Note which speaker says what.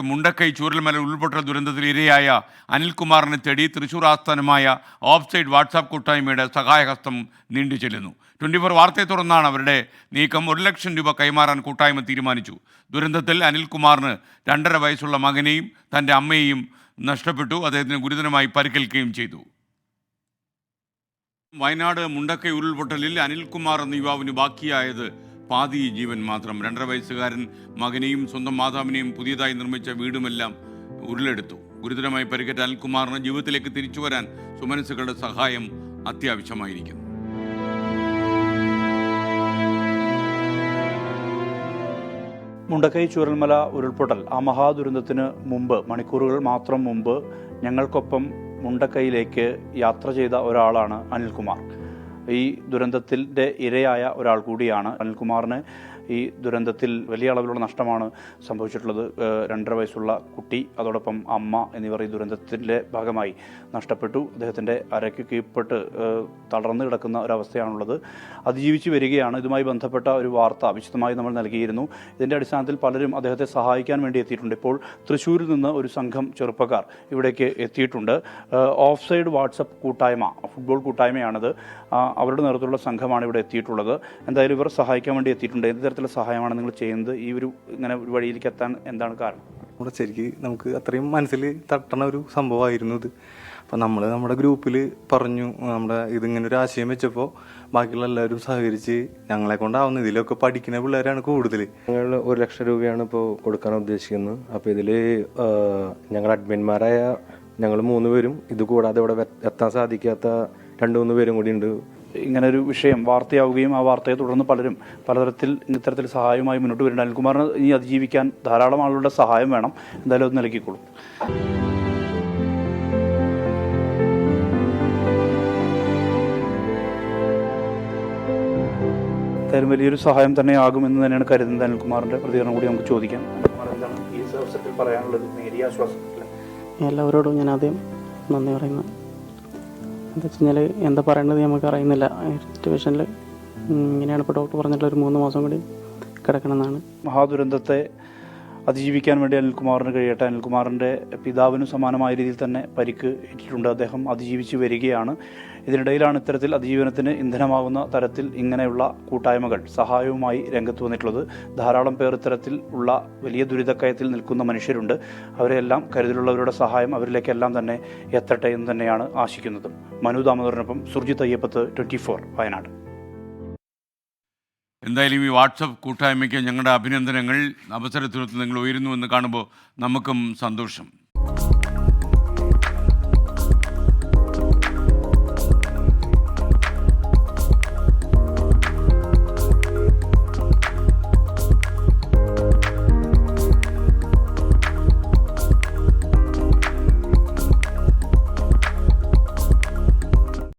Speaker 1: മുണ്ടക്കൈ ചൂരൽമല ഉരുൾപൊട്ടൽ ദുരന്തത്തിൽ ഇരയായ അനിൽകുമാറിനെ തേടി തൃശൂർ ആസ്ഥാനമായ ഓഫ് സൈഡ് വാട്സാപ്പ് കൂട്ടായ്മയുടെ സഹായഹസ്തം നീണ്ടു ചെല്ലുന്നു. ട്വന്റി ഫോർ വാർത്തയെ തുടർന്നാണ് അവരുടെ നീക്കം ഒരു ലക്ഷം രൂപ കൈമാറാൻ കൂട്ടായ്മ തീരുമാനിച്ചു. ദുരന്തത്തിൽ അനിൽകുമാറിന് രണ്ടര വയസ്സുള്ള മകനെയും തന്റെ അമ്മയെയും നഷ്ടപ്പെട്ടു. അദ്ദേഹത്തിന് ഗുരുതരമായി പരിക്കേൽക്കുകയും ചെയ്തു. വയനാട് മുണ്ടക്കൈ ഉരുൾപൊട്ടലിൽ അനിൽകുമാർ എന്ന യുവാവിന് ബാക്കിയായത് പാതി ജീവൻ മാത്രം. രണ്ടര വയസ്സുകാരൻ മകനെയും സ്വന്തം മാതാവിനെയും പുതിയതായി നിർമ്മിച്ച വീടുമെല്ലാം ഉരുളെടുത്തു. ഗുരുതരമായി പരിക്കേറ്റ അനിൽകുമാറിന് ജീവിതത്തിലേക്ക് തിരിച്ചു വരാൻ സുമനസ്സുകളുടെ സഹായം അത്യാവശ്യമായിരിക്കുന്നു.
Speaker 2: മുണ്ടക്കൈ ചൂരൽമല ഉരുൾപൊട്ടൽ. ആ മഹാദുരന്തത്തിന് മുമ്പ് മണിക്കൂറുകൾ മാത്രം മുമ്പ് ഞങ്ങൾക്കൊപ്പം മുണ്ടക്കൈയിലേക്ക് യാത്ര ചെയ്ത ഒരാളാണ് അനിൽകുമാർ. ഈ ദുരന്തത്തിന്റെ ഇരയായ ഒരാൾ കൂടിയാണ് അനിൽകുമാറിന് ഈ ദുരന്തത്തിൽ വലിയ അളവിലുള്ള നഷ്ടമാണ് സംഭവിച്ചിട്ടുള്ളത്. രണ്ടര വയസ്സുള്ള കുട്ടി അതോടൊപ്പം അമ്മ എന്നിവർ ഈ ദുരന്തത്തിന്റെ ഭാഗമായി നഷ്ടപ്പെട്ടു. അദ്ദേഹത്തിന്റെ അരയ്ക്ക് കീഴ്പ്പെട്ട് തളർന്നു കിടക്കുന്ന ഒരവസ്ഥയാണുള്ളത്. അതിജീവിച്ച് വരികയാണ്. ഇതുമായി ബന്ധപ്പെട്ട ഒരു വാർത്ത വിശദമായി നമ്മൾ നൽകിയിരുന്നു. ഇതിന്റെ അടിസ്ഥാനത്തിൽ പലരും അദ്ദേഹത്തെ സഹായിക്കാൻ വേണ്ടി എത്തിയിട്ടുണ്ട്. ഇപ്പോൾ തൃശ്ശൂരിൽ നിന്ന് ഒരു സംഘം ചെറുപ്പക്കാർ ഇവിടേക്ക് എത്തിയിട്ടുണ്ട്. ഓഫ് സൈഡ് വാട്സപ്പ് കൂട്ടായ്മ ഫുട്ബോൾ കൂട്ടായ്മയാണത്. അവരുടെ നേതൃത്വത്തിലുള്ള സംഘമാണ് ഇവിടെ എത്തിയിട്ടുള്ളത്. എന്തായാലും ഇവർ സഹായിക്കാൻ വേണ്ടി എത്തിയിട്ടുണ്ട്. എന്ത് തരത്തിലുള്ള സഹായമാണ് നിങ്ങൾ ചെയ്യുന്നത് ഈ ഒരു ഇങ്ങനെ ഒരു വഴിയിലേക്ക് എത്താൻ എന്താണ് കാരണം?
Speaker 3: നമ്മുടെ ശരിക്ക് നമുക്ക് അത്രയും മനസ്സിൽ തട്ടണ ഒരു സംഭവമായിരുന്നു ഇത്. അപ്പം നമ്മൾ നമ്മുടെ ഗ്രൂപ്പിൽ പറഞ്ഞു നമ്മുടെ ഇതിങ്ങനെ ഒരു ആശയം വെച്ചപ്പോൾ ബാക്കിയുള്ള എല്ലാവരും സഹകരിച്ച് ഞങ്ങളെ കൊണ്ടാവുന്ന. ഇതിലൊക്കെ പഠിക്കുന്ന പിള്ളേരാണ് കൂടുതൽ
Speaker 4: ഞങ്ങൾ ഒരു ലക്ഷം രൂപയാണ് ഇപ്പോൾ കൊടുക്കാൻ ഉദ്ദേശിക്കുന്നത്. അപ്പോൾ ഇതിൽ ഞങ്ങൾ അഡ്മിന്മാരായ ഞങ്ങൾ മൂന്ന് പേരും ഇത് കൂടാതെ ഇവിടെ എത്താൻ സാധിക്കാത്ത രണ്ട് മൂന്ന് പേരും കൂടി ഉണ്ട്.
Speaker 2: ഇങ്ങനെ ഒരു വിഷയം വാർത്തയാവുകയും ആ വാർത്തയെ തുടർന്ന് പലരും പലതരത്തിൽ ഇത്തരത്തിൽ സഹായവുമായി മുന്നോട്ട് വരുന്നുണ്ട്. അനിൽകുമാറിന് ഇനി അതിജീവിക്കാൻ ധാരാളം ആളുകളുടെ സഹായം വേണം. എന്തായാലും അത് നൽകിക്കോളും. എന്തായാലും വലിയൊരു സഹായം തന്നെ എന്ന് തന്നെയാണ് കരുതുന്നത് അനിൽകുമാറിന്റെ പ്രതികരണം കൂടി നമുക്ക് ചോദിക്കാം. ഈ അവസരത്തിൽ പറയാനുള്ളത്?
Speaker 5: എല്ലാവരോടും ഞാൻ ആദ്യം നന്ദി പറയുന്നു. എന്താ വെച്ച് കഴിഞ്ഞാൽ എന്താ പറയേണ്ടത് നമുക്ക് അറിയുന്നില്ല സിറ്റുവേഷനിൽ ഇങ്ങനെയാണ് ഇപ്പോൾ ഡോക്ടർ പറഞ്ഞിട്ടുള്ള ഒരു മൂന്ന് മാസം കൂടി കിടക്കണമെന്നാണ്.
Speaker 2: മഹാദുരന്തത്തെ അതിജീവിക്കാൻ വേണ്ടി അനിൽകുമാറിന് കഴിയട്ടെ. അനിൽകുമാറിന്റെ പിതാവിനും സമാനമായ രീതിയിൽ തന്നെ പരിക്ക് ഏറ്റിട്ടുണ്ട്. അദ്ദേഹം അതിജീവിച്ച് വരികയാണ്. ഇതിനിടയിലാണ് ഇത്തരത്തിൽ അതിജീവനത്തിന് ഇന്ധനമാകുന്ന തരത്തിൽ ഇങ്ങനെയുള്ള കൂട്ടായ്മകൾ സഹായവുമായി രംഗത്ത് വന്നിട്ടുള്ളത്. ധാരാളം പേർ ഇത്തരത്തിൽ ഉള്ള വലിയ ദുരിതക്കയത്തിൽ നിൽക്കുന്ന മനുഷ്യരുണ്ട്. അവരെല്ലാം കരുതലുള്ളവരുടെ സഹായം അവരിലേക്കെല്ലാം തന്നെ എത്തട്ടെ എന്ന് തന്നെയാണ് ആശിക്കുന്നത്. മനു ദാമോദരനൊപ്പം സുർജിത് അയ്യപ്പത്ത് ട്വന്റി ഫോർ വയനാട്.
Speaker 1: എന്തായാലും ഈ വാട്സപ്പ് കൂട്ടായ്മയ്ക്ക് ഞങ്ങളുടെ അഭിനന്ദനങ്ങൾ. അവസരത്തിനൊത്ത് നിങ്ങൾ ഉയരുന്നു എന്ന് കാണുമ്പോൾ നമുക്കും സന്തോഷം.